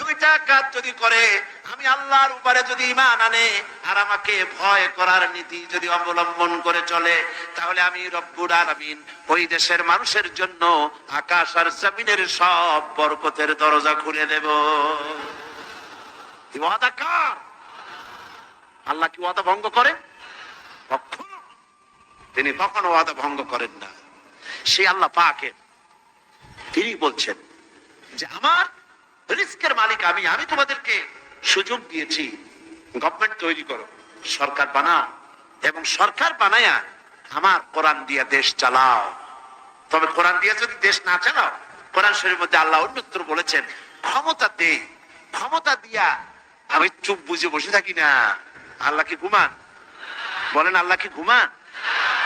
দুইটা কাজ যদি করে, আমি আল্লাহর উপরে যদি ইমান আনে আর আমাকে ভয় করার নীতি যদি অবলম্বন করে চলে, তাহলে আমি রব্বুর আলামিন ওই দেশের মানুষের জন্য আকাশ আর জমিনের সব বরকতের দরজা খুলে দেব। কি ওয়াদা কার? আল্লাহ কি ওয়াদা ভঙ্গ করেন? তিনি কখনো ওয়াদা ভঙ্গ করেন না। সে আল্লাহ পাকে তিনি বলছেন যে, আমার রিস্কের মালিক আমি আমি তোমাদেরকে সুযোগ দিয়েছি। গভর্নমেন্ট তৈরি করো, সরকার বানাও, এবং সরকার বানায়া আমার কোরআন দিয়ে দেশ চালাও। তবে কোরআন দিয়ে যদি দেশ না চালাও, কোরআন শরীর মধ্যে আল্লাহ অন্যত্র বলেছেন, ক্ষমতা দে, ক্ষমতা দিয়া আমি চুপ বুঝে বসে থাকি না। আল্লাহ কি ঘুমান? বলেন আল্লাহ কি ঘুমান?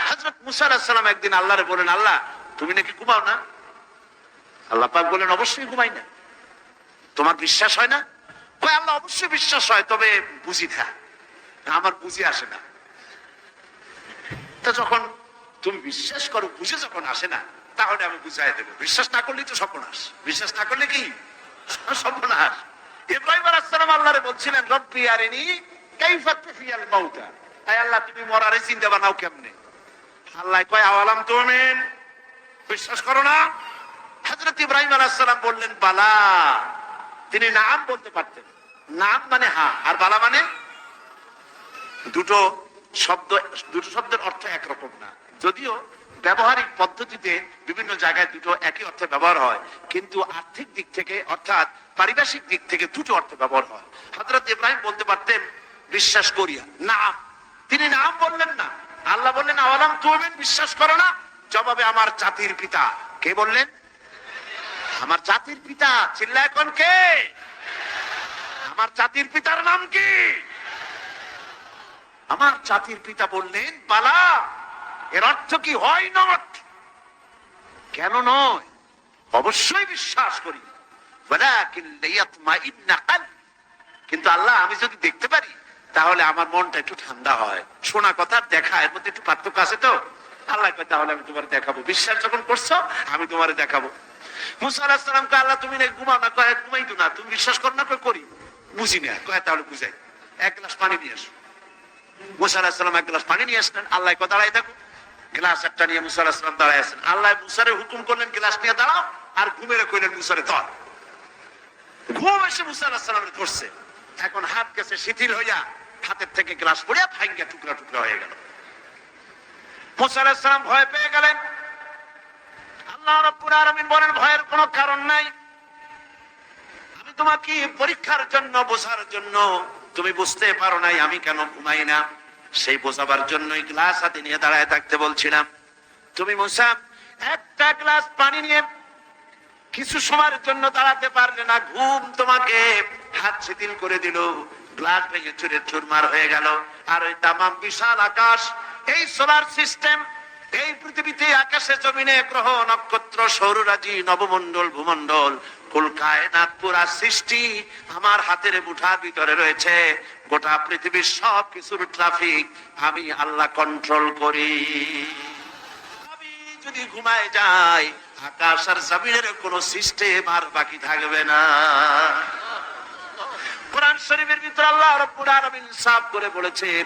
হজরত মুসা আলাহিসাল্লাম একদিন আল্লাহরে বলেন, আল্লাহ, তুমি নাকি ঘুমাও না? আল্লাহ পাক বলেন, অবশ্যই ঘুমাই না। তোমার বিশ্বাস হয় না? কয়, আল্লাহ অবশ্যই বিশ্বাস হয়, তবে বুঝি না। আমার বুঝি আসে না। তো যখন তুমি বিশ্বাস করো, বুঝে যখন আসে না, তাহলে আমি বুঝাই দেবো। বিশ্বাস না করলেই তো সর্বনাশ। বিশ্বাস না করলে কি? সর্বনাশ। ইব্রাহিম আল্লাহরে বলছিলেন, রব্বি তুফিয়াল মাউতা। আল্লাহ, তুমি মরারে চিন্তা বানাও কেমনে? আল্লাহ কয়, আওয়ালাম তুমিন। বিশ্বাস করো না? হযরত ইব্রাহিম আলাইহিস বললেন, বালা। তিনি নাম বলতে পারতেন। নাম মানে হা, আর বালা মানে? দুটো শব্দ, দুটো শব্দের অর্থ একরকম না। যদিও ব্যবহারিক পদ্ধতিতে বিভিন্ন জায়গায় দুটো একই অর্থে ব্যবহার হয়, কিন্তু আর্থিক দিক থেকে, অর্থাৎ পারিভাষিক দিক থেকে দুটো অর্থে ব্যবহার হয়। হযরত ইব্রাহিম বলতে পারতেন, বিশ্বাস করিয়া। নাম তিনি নাম বললেন না। আল্লাহ বললেন, আওয়ালাম, তুমি বিশ্বাস করো না? জবাবে, আমার জাতির পিতা। কে বললেন? আমার জাতির পিতা চিল্লা এখন কে? আমার জাতির পিতার নাম কি? আমার জাতির পিতা বললেন, বালা, এর অর্থ কি হয় নট? কেন নয়? অবশ্যই বিশ্বাস করি। কিন্তু আল্লাহ, আমি যদি দেখতে পারি, তাহলে আমার মনটা একটু ঠান্ডা হয়। শোনা কথা, দেখা, এর মধ্যে একটু পার্থক্য আছে তো? আল্লাহ তাহলে আমি তোমার দেখাবো। বিশ্বাস যখন করছ, আমি তোমারে দেখাবো। মুসা সালামকে আল্লাহ, তুমি নাকি ঘুমাও না? কয় ঘুমাই তো না। তুমি বিশ্বাস করো না করি। বুঝি না। কয়, তাহলে বুঝাই। এক গ্লাস পানি নিয়ে আসো। মুসা সালাম এক গ্লাস পানি নিয়ে আসলেন। আল্লাহ থাকো গ্লাস একটা নিয়ে মুসা সালাম আল্লাহ মুসারে হুকুম করলেন, গ্লাস নিয়ে দাঁড়াও আর ঘুমেরে কইলেন মুসারে, ধর। ঘুম এসে মুসা সালামের এখন হাত গেছে শিথিল হইয়া হাতের থেকে গ্লাস পড়িয়া ভাঙ্গা টুকরা টুকরা হয়ে গেল। মুসা আলাহিস সালাম ভয় পেয়ে গেলেন। আল্লাহ রাব্বুল আলামিন বলেন, ভয়ের কোনো কারণ নাই। আমি তোমাকে পরীক্ষার জন্য, বোঝার জন্য, তুমি বুঝতে পারো নাই আমি কেন ঘুমাই না। সেই বোঝাবার জন্যই গ্লাস হাতে নিয়ে দাঁড়ায় থাকতে বলছিলাম। তুমি মুসা, একটা গ্লাস পানি নিয়ে কিছু সময়ের জন্য দাঁড়াতে পারলে না, ঘুম তোমাকে হাত শিথিল করে দিল। গ্লাস ভেঙে চুরে চুরমার হয়ে গেল। আর ওই তামাম বিশাল আকাশ, এই সোলার সিস্টেম এই পৃথিবীতে আকাশে জমিনে গ্রহ, নক্ষত্র, সৌররাজি, নবমণ্ডল, ভূমণ্ডল কলকায়নাথ পুরা সৃষ্টি আমার হাতের মুঠার ভিতরে রয়েছে। গোটা পৃথিবীর সব কিছুর ট্রাফিক আমি আল্লাহ কন্ট্রোল করি। আমি যদি ঘুমায় যাই, আকাশ আর জমিনের কোন সিস্টেম আর বাকি থাকবে না। কোরআন শরীফের ভিতর আল্লাহ রব্বুল সাফ করে বলেছেন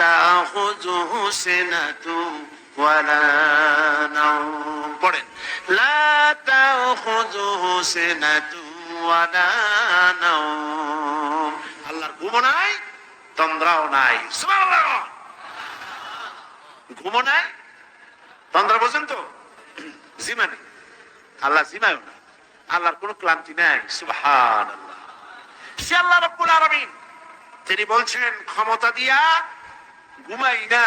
তাখুযুহু সিনাতু ওয়ালা নাওম পড়েন। লা তাখুযুহু সিনাতু ওয়ালা নাওম আল্লাহর ঘুমও নাই তন্দ্রাও নাই। ঘুমও নাই তন্দ্রা বোঝেন তো? জিমা নেই। আল্লাহ জিমায়ও না। আল্লাহর কোনো ক্লান্তি নাই। সুবহান আল্লাহ সে আল্লাহ রব্বুল আলামিন। তিনি বলছেন ক্ষমতা দিয়া ঘুমাই না।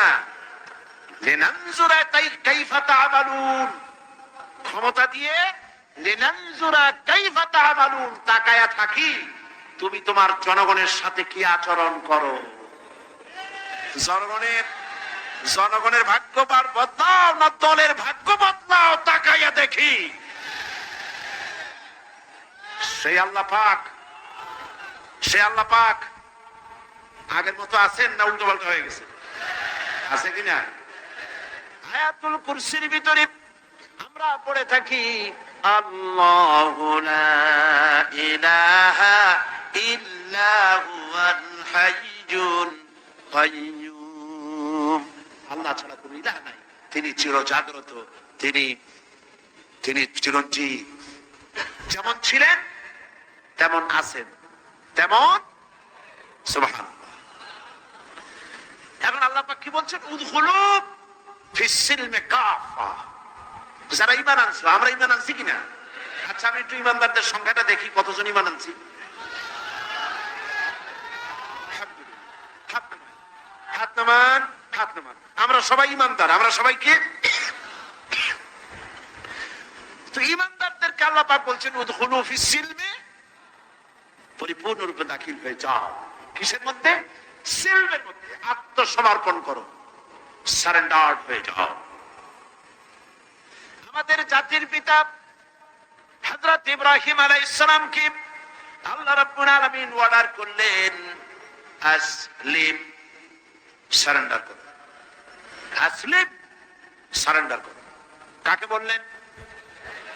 ক্ষমতা দিয়ে তাকায়া থাকি, তুমি তোমার জনগণের সাথে কি আচরণ করো? জনগণের জনগণের ভাগ্য বদলাও, না দলের ভাগ্য বদলাও তাকাইয়া দেখি। সেই আল্লাহ পাক সে আল্লাহ পাক আগের মতো আছেন না উল্টো পাল্টা হয়ে গেছে? আছে কিনা? আয়াতুল কুরসির ভিতরে আমরা পড়ে থাকি, আল্লাহু ছাড়া ইলাহ নাই। তিনি চির জাগ্রত তিনি তিনি চিরঞ্জীব। যেমন ছিলেন, তেমন আছেন। তেমন? সুবহানাল্লাহ। এখন আল্লাহ কি বলছেন? যারা ইমান আমরা ইমান আনছি কিনা? আচ্ছা আমি একটু ইমানদারদের সংখ্যাটা দেখি, কতজন ইমান আনছি? আমরা সবাই ইমানদার আমরা সবাই কি? তো পাক বলছেন ফিসসিলমে পরিপূর্ণরূপে দাখিল হয়ে যাও। কিসের মধ্যে? সিলমের মধ্যে আত্মসমর্পণ করো সারেন্ডার হয়ে যাও আমাদের জাতির পিতা হযরত ইব্রাহিম আলাইহিস সালামকে আল্লাহ রাব্বুল অর্ডার করলেন আসলিম সারেন্ডার করো আসলিম সারেন্ডার করো কাকে বললেন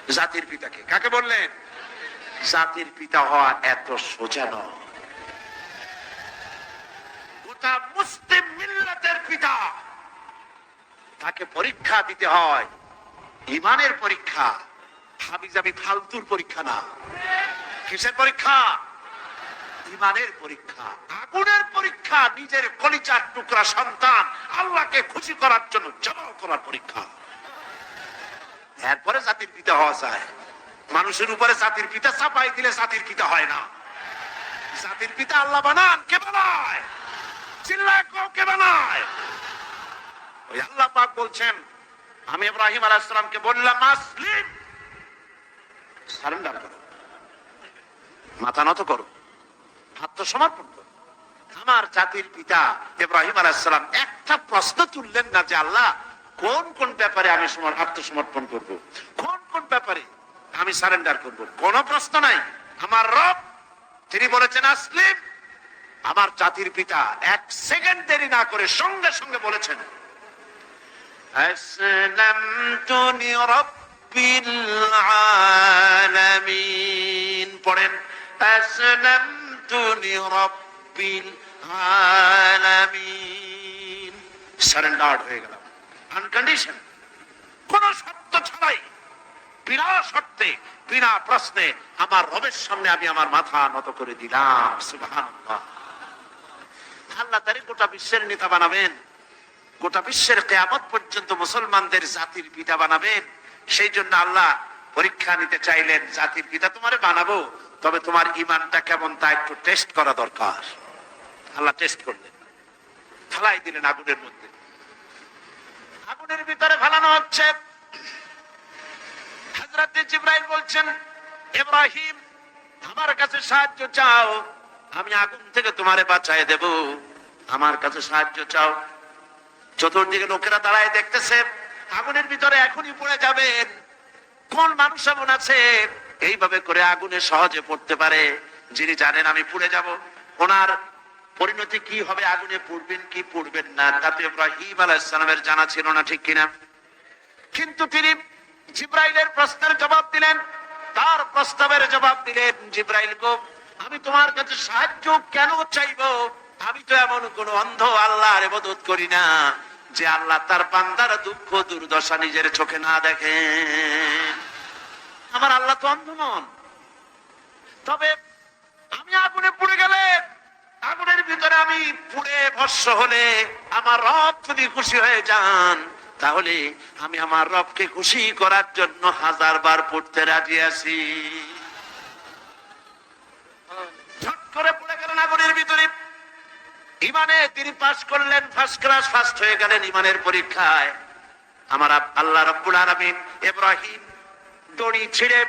জাতির পিতাকে কাকে বললেন জাতির পিতা হওয়া এত সোজা নয় গোটা মুসলিম মিল্লাতের পিতা। তাকে পরীক্ষা দিতে হয়। ইমানের পরীক্ষা। হাবিজাবি ফালতুর পরীক্ষা না। কিসের পরীক্ষা? ইমানের পরীক্ষা। আগুনের পরীক্ষা, নিজের কলিচার টুকরা সন্তান, আল্লাহকে খুশি করার জন্য জবাব করার পরীক্ষা। এরপরে জাতির পিতা হওয়া যায়। মানুষের উপরে জাতির পিতা চাপাই দিলে জাতির পিতা হয় না। জাতির পিতা আল্লাহ বানান, কে বানায়? বলছেন, আমি ইব্রাহিম সালামকে বললাম আসলিম সারেন্ডার করো। মাথা নত করো। আত্মসমর্পণ করো। আমার জাতির পিতা ইব্রাহিম আলাইহিস সালাম একটা প্রশ্ন তুললেন না যে, আল্লাহ, কোন কোন ব্যাপারে আমি সমর- আত্মসমর্পণ করব? কোন কোন ব্যাপারে আমি সারেন্ডার করব? কোন প্রশ্ন নাই। আমার রব, তিনি বলেছেন আসলিম আমার জাতির পিতা এক সেকেন্ড দেরি না করে সঙ্গে সঙ্গে বলেছেন পড়েন কোন শর্ত ছাড়াই, বিনা শর্তে, বিনা প্রশ্নে আমার রবের সামনে আমি আমার মাথা নত করে দিলাম। সুবহানাল্লাহ। আল্লাহ তারে গোটা বিশ্বের নেতা বানাবেন। গোটা বিশ্বের কেয়ামত পর্যন্ত মুসলমানদের জাতির পিতা বানাবেন। সেই জন্য আল্লাহ পরীক্ষা নিতে চাইলেন, জাতির পিতা তোমারে বানাবো, তবে তোমার ইমানটা কেমন তা একটু টেস্ট করা দরকার। আল্লাহ টেস্ট করলেন। ফেলাই দিলেন আগুনের মধ্যে। আগুনের ভিতরে ফেলানো হচ্ছে। হযরত জিব্রাইল বলছেন, ইব্রাহিম, আমার কাছে সাহায্য চাও। আমি আগুন থেকে তোমারে বাঁচায় দেব। আমার কাছে সাহায্য চাও। চতুর্দিকে লোকেরা দাঁড়ায় দেখতেছে, আগুনের ভিতরে এখনই পড়ে যাবেন। কোন মানুষ এমন আছে? এইভাবে করে আগুনে সহজে পড়তে পারে। যিনি জানেন আমি পুড়ে যাব। ওনার পরিণতি কি হবে? আগুনে পড়বেন কি পড়বেন না? তাতে ইব্রাহিম আলাইহিস সালামের জানা ছিল না ঠিক কিনা। কিন্তু তিনি জিব্রাইলের প্রশ্নের জবাব দিলেন। তার প্রস্তাবের জবাব দিলেন, জিব্রাইল গো আমি তোমার কাছে সাহায্য কেন চাইব? আমি তো এমন কোন অন্ধ আল্লাহর ইবাদত করি না, যে আল্লাহ তার বান্দার দুঃখ দুর্দশা নিজের চোখে না দেখে। আমার আল্লাহ তো অন্ধ নন। তবে আমি আগুনে পুড়ে গেলে, আগুনের ভিতরে আমি পুড়ে ভস্য হলে আমার রব যদি খুশি হয়ে যান, তাহলে আমি আমার রবকে খুশি করার জন্য হাজার বার পড়তে রাজি আছি ঝট করে পড়ে গেলেন আগুনের ভিতরে ইমানে তিনি পাস করলেন ফার্স্ট ক্লাস ফার্স্ট হয়ে গেলেন ইমানের পরীক্ষায়। আমার আল্লাহ রব্বুল আলামিন ইব্রাহিম দড়ি ছিঁড়ে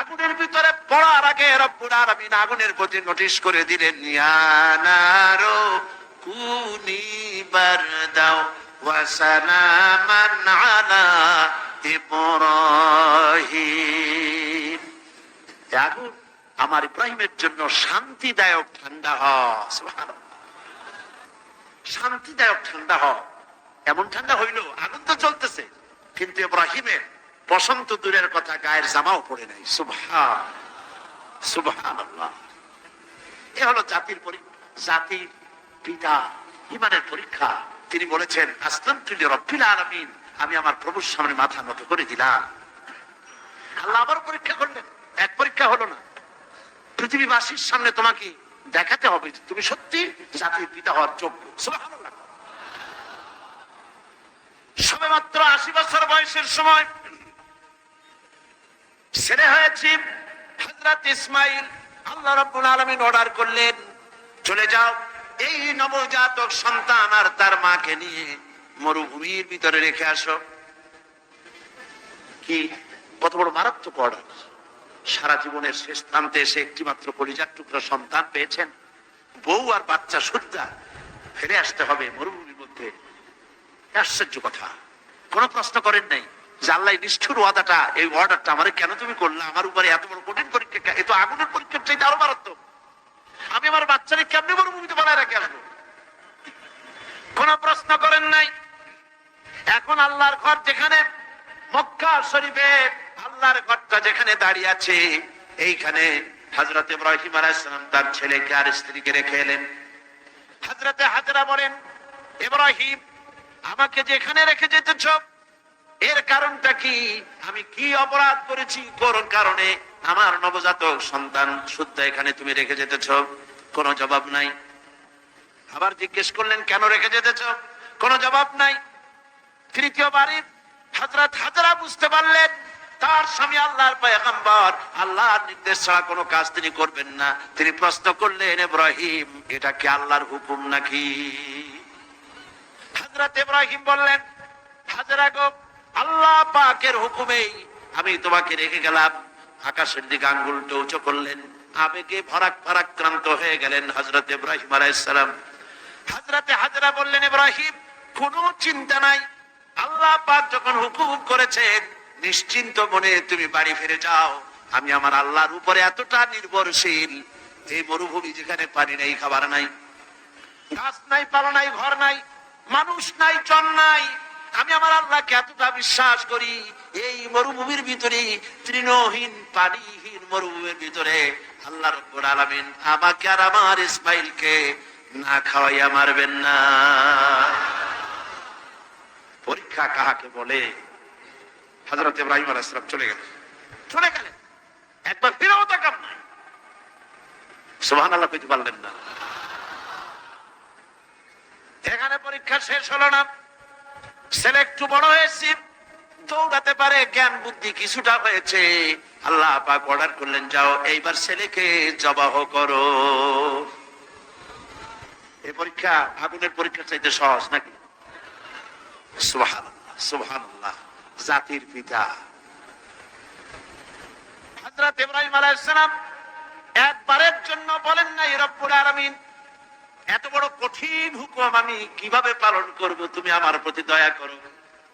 আগুনের ভিতরে পড়ার আগে রব্বুল আলামিন আগুনের প্রতি নোটিশ করে দিলেন ইয়ানারো কুনি বারদাও ওয়া সালামান আলা ইব্রাহিম। আগুন আমার ইব্রাহিমের জন্য শান্তিদায়ক ঠান্ডা হ সুবহানাল্লাহ। শান্তিদায়ক ঠান্ডা হ এমন ঠান্ডা হইল, আগুন তো চলতেছে কিন্তু ইব্রাহিমের বসন্ত দূরের কথা গায়ের জামাও পড়ে নাই। সুবহান এ হলো জাতির জাতির পিতা, ইমানের পরীক্ষা। তিনি বলেছেন আসলাম তুলি রব্বিল আলামিন। আমি আমার প্রভুর সামনে মাথা নত করে দিলাম। আল্লাহ আবার পরীক্ষা করলেন। এক পরীক্ষা হলো না। পৃথিবীবাসীর সামনে তোমাকে দেখাতে হবে যে তুমি সত্যি জাতির পিতা হওয়ার যোগ্য। সবে মাত্র আশি বছর বয়সের সময় ছেলে হয়েছে হজরত ইসমাইল, আল্লাহ রাব্বুল আলামিন অর্ডার করলেন, চলে যাও। এই নবজাতক সন্তান আর তার মাকে নিয়ে মরুভূমির ভিতরে রেখে আসো। কি? কত বড় মারাত্মক অর্ডার সারা জীবনের শেষ প্রান্তে এসে একটি মাত্র পরিজার টুকরা সন্তান পেয়েছেন। বউ আর বাচ্চা সুদ্ধা ফিরে আসতে হবে মরুভূমির মধ্যে। আশ্চর্য কথা। কোনো প্রশ্ন করেন নাই আল্লাহ নিষ্ঠুর ওয়াদাটা, এই অর্ডারটা আমার কেন তুমি করলে? আমার উপরে এত বড় কঠিন পরীক্ষা কে- এ তো আগুনের পরীক্ষার চাইতে আরও মারাত্মক। আমি আমার বাচ্চাকে কেমনি মরুভূমিতে বানায় রাখে আসব? কোন প্রশ্ন করেন নাই? এখন আল্লাহর ঘর যেখানে মক্কা শরীফে আল্লাহর ঘরটা যেখানে দাঁড়িয়ে আছে, এইখানে হজরত ইব্রাহিম আলাইসালাম তার ছেলেকে আর স্ত্রীকে রেখে এলেন। হজরতে হাজরা বলেন, ইব্রাহিম, আমাকে যেখানে রেখে যেতেছ, এর কারণটা কি? আমি কি অপরাধ করেছি? কোন কারণে? আমার নবজাতক সন্তান শুদ্ধ এখানে তুমি রেখে যেতেছ। কোনো জবাব নাই। আবার জিজ্ঞেস করলেন, কেন রেখে যেতেছ? কোনো জবাব নাই। তৃতীয়বারে হজরত হাজরা বুঝতে পারলেন তার স্বামী আল্লাহর পয়গম্বর, আল্লাহর নির্দেশ ছাড়া কোনো কাজ তিনি করবেন না। তিনি প্রশ্ন করলেন, ইব্রাহিম, এটা কি আল্লাহর হুকুম নাকি? হজরত ইব্রাহিম বললেন, হাজরা গো, আল্লাহ পাকের হুকুমেই আমি তোমাকে রেখে গেলাম। আকাশের দিকে আঙ্গুল টৌচো করলেন। আবেগে ভরাক ভরাক্রান্ত হয়ে গেলেন হজরত ইব্রাহিম আলাইসালাম হজরতে হাজরা বললেন, ইব্রাহিম, কোনো চিন্তা নাই। আল্লাহ পাক যখন হুকুম করেছেন নিশ্চিন্ত মনে তুমি বাড়ি ফিরে যাও। আমি আমার আল্লাহর উপরে এতটা নির্ভরশীল এই মরুভূমি যেখানে পানি নেই, খাবার নাই, গাছ নাই, পালো নাই, ঘর নাই, মানুষ নাই জন নাই। আমি আমার আল্লাহকে এতটা বিশ্বাস করি, এই মরুভূমির ভিতরে, তৃণহীন, পানিহীন মরুভূমির ভিতরে আল্লাহ রব্বুল আলামিন আমাকে আর আমার ইসমাইলকে না খাওয়াইয়া মারবেন না। পরীক্ষা কাহাকে বলে? হজরত ইব্রাহিম আলাইহিস সালাম চলে গেলেন। চলে গেলেন। একবার ফিরেও তাকান নাই। সুবহানাল্লাহ কইতে পারলেন না। এখানে পরীক্ষা শেষ হলো না। ছেলে একটু বড় হয়েছে দৌড়াতে পারে জ্ঞান বুদ্ধি কিছুটা হয়েছে। আল্লাহ পাক অর্ডার করলেন যাও এইবার ছেলেকে জবাহ করো। এই পরীক্ষা আগুনের পরীক্ষা চাইতে সহজ নাকি? সুবহানাল্লাহ সুবহানাল্লাহ। জাতির পিতা। হযরত ইব্রাহিম আলাইহিস সালাম একবারের জন্য বলেন নাই, রব্বুল আলামিন, এত বড় কঠিন হুকুম আমি কীভাবে পালন করব? তুমি আমার প্রতি দয়া করো।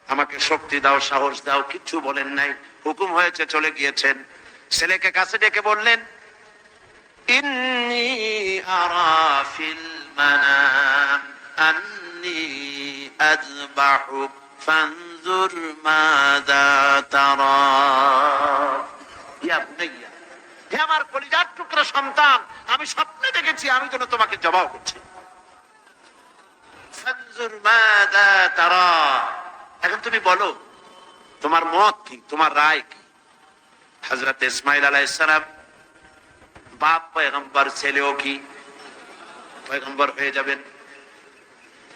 আমাকে শক্তি দাও, সাহস দাও, কিচ্ছু বলেন নাই। হুকুম হয়েছে, চলে গিয়েছেন। ছেলেকে কাছে ডেকে বললেন, ইন্নি ফানজুর মাযা তারা। ইয়া বুনাইয়া, হে আমার কলিজার সন্তান, আমি স্বপ্নে দেখেছি, আমি যেন তোমাকে জবাব করছি। এখন তুমি বলো, তোমার মত কি, তোমার রায় কি? হযরত ইসমাইল আলাইহিস সালাম, বাপ পয়গম্বর, ছেলেও কি? পয়গম্বর হয়ে যাবেন।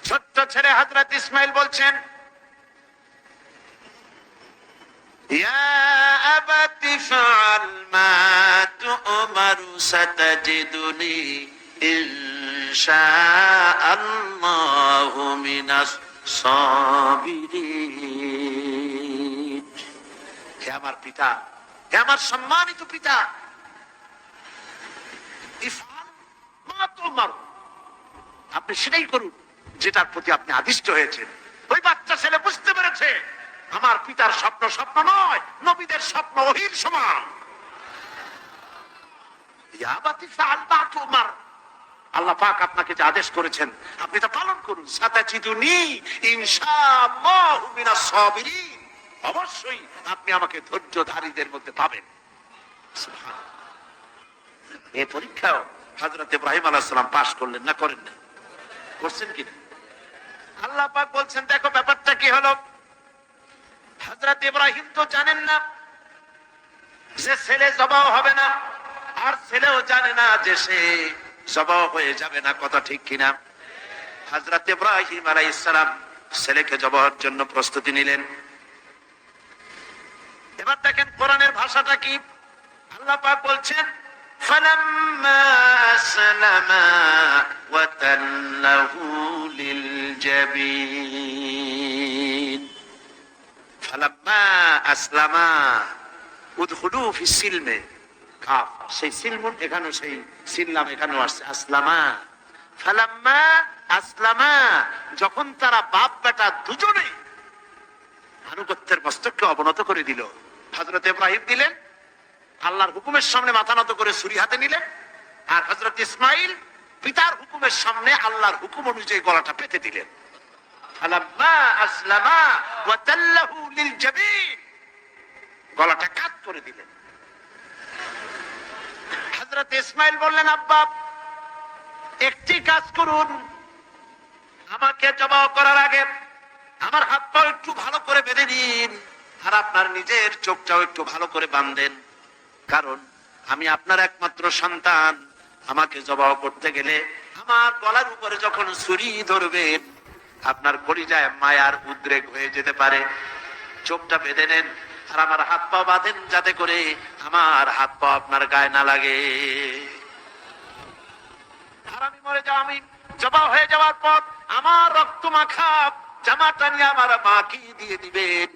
ছোট্ট ছেলে হযরত ইসমাইল বলছেন يا أبت فعل ما تؤمر ستجدني إن شاء الله من الصابرين হে আমার পিতা হে আমার সম্মানিত পিতা ইফআল মা তুমার। আপনি সেটাই করুন যেটার প্রতি আপনি আদিষ্ট হয়েছেন ওই বাচ্চা ছেলে বুঝতে পেরেছে আমার পিতার স্বপ্ন স্বপ্ন নয়, নবীদের স্বপ্ন ওহির সমান। আল্লাহ পাক আপনাকে যে আদেশ করেছেন, আপনি তা পালন করুন। অবশ্যই আপনি আমাকে ধৈর্যধারীদের মধ্যে পাবেন। এ পরীক্ষাও হযরত ইব্রাহিম আলাইহিস সালাম পাশ করলেন না, করেন না করছেন কি? আল্লাহ পাক বলছেন, দেখো ব্যাপারটা কি হলো? হযরত ইব্রাহিম তো জানেন না যে ছেলে জবাও হবে না আর ছেলেও জানে না যে সে জবাও হয়ে যাবে না কথা ঠিক কিনা হযরত ইব্রাহিম আলাইহিস সালাম ছেলেকে জবাহের জন্য প্রস্তুতি নিলেন এবার দেখেন কোরআনের ভাষাটা কি আল্লাহ পাক বলছেন فلما أسلما وتله للجبين ফালাম্মা আসলামা ফি সিলমে। কাফ, সেই সিলমুন এখানেও সেই সিল্লাম এখানেও আসছে, আসলামা। ফালাম্মা আসলামা, যখন তারা বাপ বেটা দুজনে আনুগত্যের মস্তককে অবনত করে দিল হজরত ইব্রাহিম দিলেন, আল্লাহর হুকুমের সামনে মাথা নত করে ছুরি হাতে নিলেন, আর হজরত ইসমাইল পিতার হুকুমের সামনে আল্লাহর হুকুম অনুযায়ী গলাটা পেতে দিলেন। গলাটা কাত করে দিলেন। বললেন, আব্বা, একটি কাজ করুন। আমাকে করার আগে আমার হাত পা একটু ভালো করে বেঁধে দিন আর আপনার নিজের চোখটাও একটু ভালো করে বাঁধেন। কারণ আমি আপনার একমাত্র সন্তান। আমাকে জবাব করতে গেলে আমার গলার উপরে যখন ছুরি ধরবেন আপনার কলিজায় মায়ার উদ্রেক হয়ে যেতে পারে। চোখটা বেঁধে নেন, আর আমার হাত পা বাঁধেন যাতে করে আমার হাত পা আপনার গায়ে না লাগে। আর আমি মরে যাও আমি জবা হয়ে যাওয়ার পর আমার রক্ত মাখা জামাটা নিয়ে আমার মাকে দিয়ে দিবেন।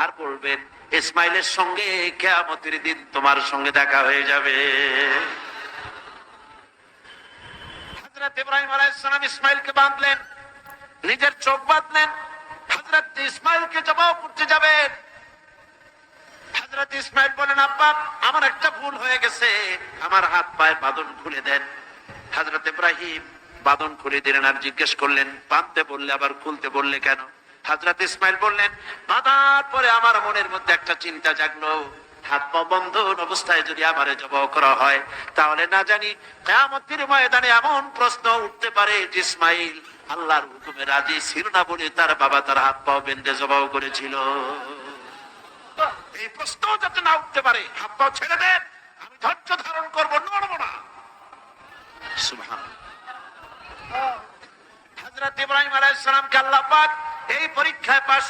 আর বলবেন, ইসমাইলের সঙ্গে কেয়ামতের দিন তোমার সঙ্গে দেখা হয়ে যাবে। ইব্রাহিম আলাইহিস সালাম ইসমাইলকে বাঁধলেন। নিজের চোখ বাঁধলেন। হযরত ইসমাইলকে জবাব করতে যাবেন। হযরত ইসমাইল বলেন, আব্বা, আমার একটা ভুল হয়ে গেছে। আমার হাত খুলে দেন। হযরত ইব্রাহিম খুলে দিলেন আর জিজ্ঞেস করলেন, বাঁধতে বললে আবার খুলতে বললে কেন? ইসমাইল বললেন, বাঁধার পরে আমার মনের মধ্যে একটা চিন্তা জাগলো। হাত পা বন্ধন অবস্থায় যদি আমারে জবাব করা হয়, তাহলে না জানি কেয়ামতের ময়দানে এমন প্রশ্ন উঠতে পারে যে ইসমাইল আল্লাহর হুকুমে রাজি ছিল না বলে তার বাবা তার হাত পাও বেঁধে জবাব করেছিল। এই প্রশ্ন যাতে না উঠতে পারে, হাত পাও ছেড়ে দেন, আমি ধৈর্য ধারণ করব, নড়বো না। সুভান হজরত ইব্রাহিম আলাইসালামকে আল্লাহ পাক এই পরীক্ষায় পাশ